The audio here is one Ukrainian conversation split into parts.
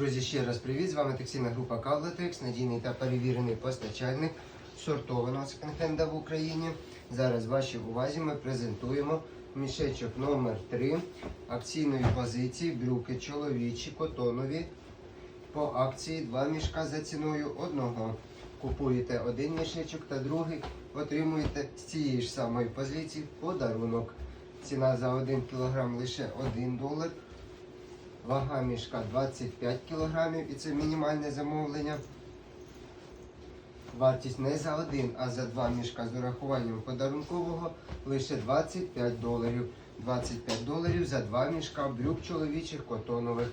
Друзі, ще раз привіт! З вами текстильна група Кавлатекс, надійний та перевірений постачальник сортованого секонд-хенда в Україні. Зараз вашій увазі ми презентуємо мішечок номер 3 акційної позиції брюки чоловічі котонові по акції 2 мішка за ціною одного. Купуєте один мішечок та другий отримуєте з цієї ж самої позиції подарунок. Ціна за 1 кг лише 1 долар. Вага мішка 25 кг і це мінімальне замовлення. Вартість не за один, а за два мішка з урахуванням подарункового лише 25 доларів. 25 доларів за два мішка брюк чоловічих котонових.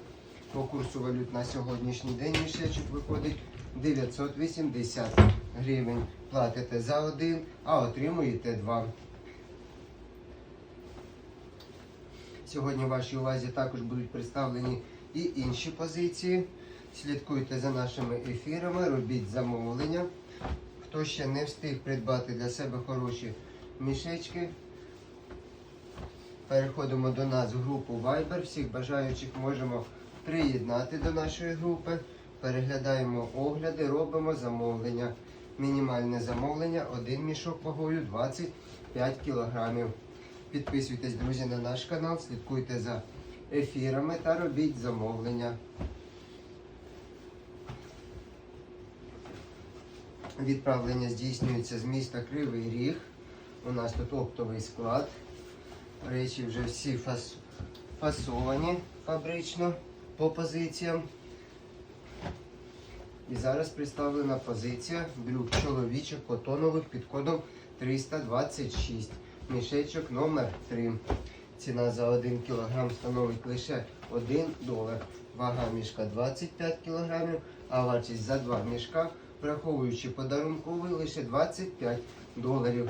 По курсу валют на сьогоднішній день мішечок виходить 980 гривень. Платите за один, а отримуєте два. Сьогодні в вашій увазі також будуть представлені і інші позиції. Слідкуйте за нашими ефірами, робіть замовлення. Хто ще не встиг придбати для себе хороші мішечки, переходимо до нас в групу Viber. Всіх бажаючих можемо приєднати до нашої групи. Переглядаємо огляди, робимо замовлення. Мінімальне замовлення, один мішок вагою 25 кілограмів. Підписуйтесь, друзі, на наш канал, слідкуйте за ефірами та робіть замовлення. Відправлення здійснюється з міста Кривий Ріг. У нас тут оптовий склад. Речі вже всі фас... фасовані фабрично по позиціям. І зараз представлена позиція брюк чоловічих котонових під кодом 326. Мішечок номер 3. Ціна за 1 кг становить лише 1 долар. Вага мішка 25 кг, а вартість за 2 мішка, враховуючи подарунковий, лише 25 доларів.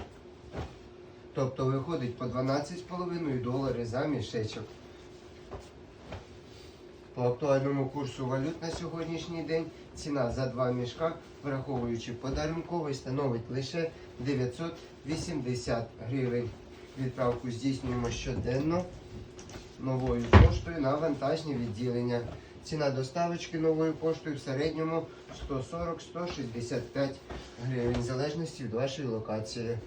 Тобто виходить по 12,5 доларів за мішечок. По актуальному курсу валют на сьогоднішній день ціна за два мішка, враховуючи подарунковий, становить лише 980 гривень. Відправку здійснюємо щоденно новою поштою на вантажні відділення. Ціна доставочки новою поштою в середньому 140-165 гривень, в залежності від вашої локації.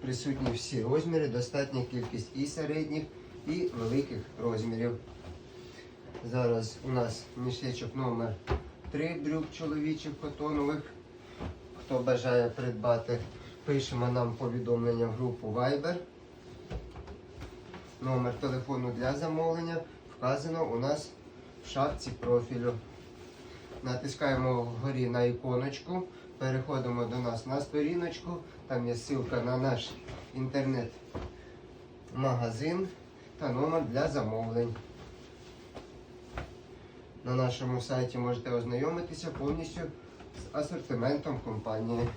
Присутні всі розміри, достатня кількість і середніх, і великих розмірів. Зараз у нас мішечок номер 3 брюк чоловічих котонових. Хто бажає придбати, пишемо нам повідомлення в групу Viber. Номер телефону для замовлення вказано у нас в шапці профілю. Натискаємо вгорі на іконочку, переходимо до нас на сторіночку, там є ссылка на наш інтернет-магазин та номер для замовлень. На нашому сайті можете ознайомитися повністю з асортиментом компанії.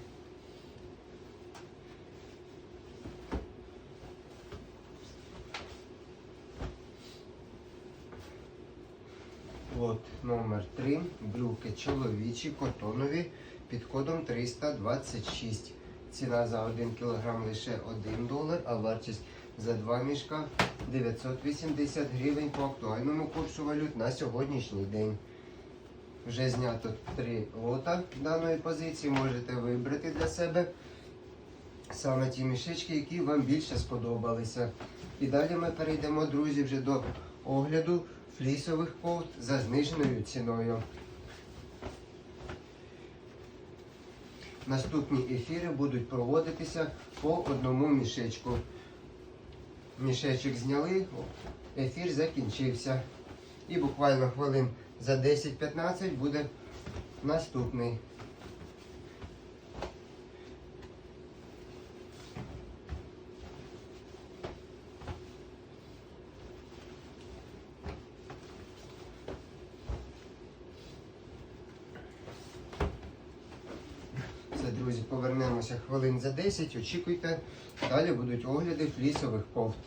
От номер 3. Брюки чоловічі, котонові під кодом 326. Ціна за 1 кг лише 1 долар, а вартість за 2 мішка 980 гривень по актуальному курсу валют на сьогоднішній день. Вже знято 3 лота даної позиції. Можете вибрати для себе саме ті мішечки, які вам більше сподобалися. І далі ми перейдемо, друзі, вже до огляду флісових кофт за зниженою ціною. Наступні ефіри будуть проводитися по одному мішечку. Мішечок зняли, ефір закінчився. І буквально хвилин за 10-15 буде наступний. Друзі, повернемося хвилин за 10. Очікуйте. Далі будуть огляди флісових кофт.